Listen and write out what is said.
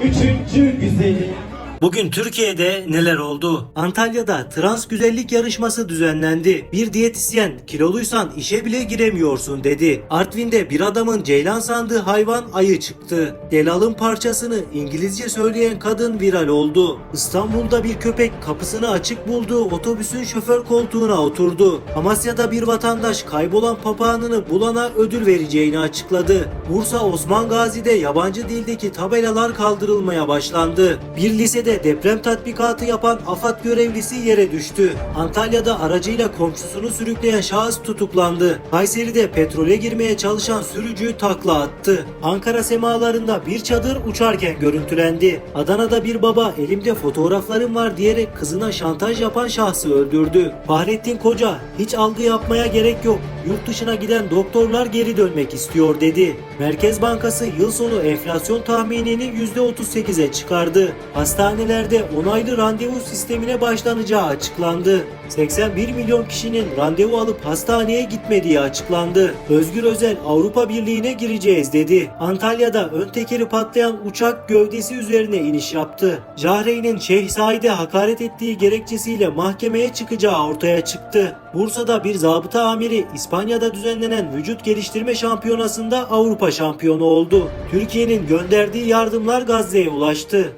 üçüncü güzeli. Bugün Türkiye'de neler oldu? Antalya'da trans güzellik yarışması düzenlendi. Bir diyetisyen kiloluysan işe bile giremiyorsun dedi. Artvin'de bir adamın ceylan sandığı hayvan ayı çıktı. Delal'ın parçasını İngilizce söyleyen kadın viral oldu. İstanbul'da bir köpek kapısını açık bulduğu otobüsün şoför koltuğuna oturdu. Amasya'da bir vatandaş kaybolan papağanını bulana ödül vereceğini açıkladı. Bursa Osman Gazi'de yabancı dildeki tabelalar kaldırılmaya başlandı. Bir lisede deprem tatbikatı yapan AFAD görevlisi yere düştü. Antalya'da aracıyla komşusunu sürükleyen şahıs tutuklandı. Kayseri'de petrole girmeye çalışan sürücü takla attı. Ankara semalarında bir çadır uçarken görüntülendi. Adana'da bir baba elimde fotoğraflarım var diyerek kızına şantaj yapan şahsı öldürdü. Fahrettin Koca hiç algı yapmaya gerek yok. Yurt dışına giden doktorlar geri dönmek istiyor dedi. Merkez Bankası yıl sonu enflasyon tahminini %38'e çıkardı. Hastanelerde onaylı randevu sistemine başlanacağı açıklandı. 81 milyon kişinin randevu alıp hastaneye gitmediği açıklandı. Özgür Özel Avrupa Birliği'ne gireceğiz dedi. Antalya'da ön tekeri patlayan uçak gövdesi üzerine iniş yaptı. Jahreyn'in Şeyh Said'e hakaret ettiği gerekçesiyle mahkemeye çıkacağı ortaya çıktı. Bursa'da bir zabıta amiri İspanya'da düzenlenen vücut geliştirme şampiyonasında Avrupa şampiyonu oldu. Türkiye'nin gönderdiği yardımlar Gazze'ye ulaştı.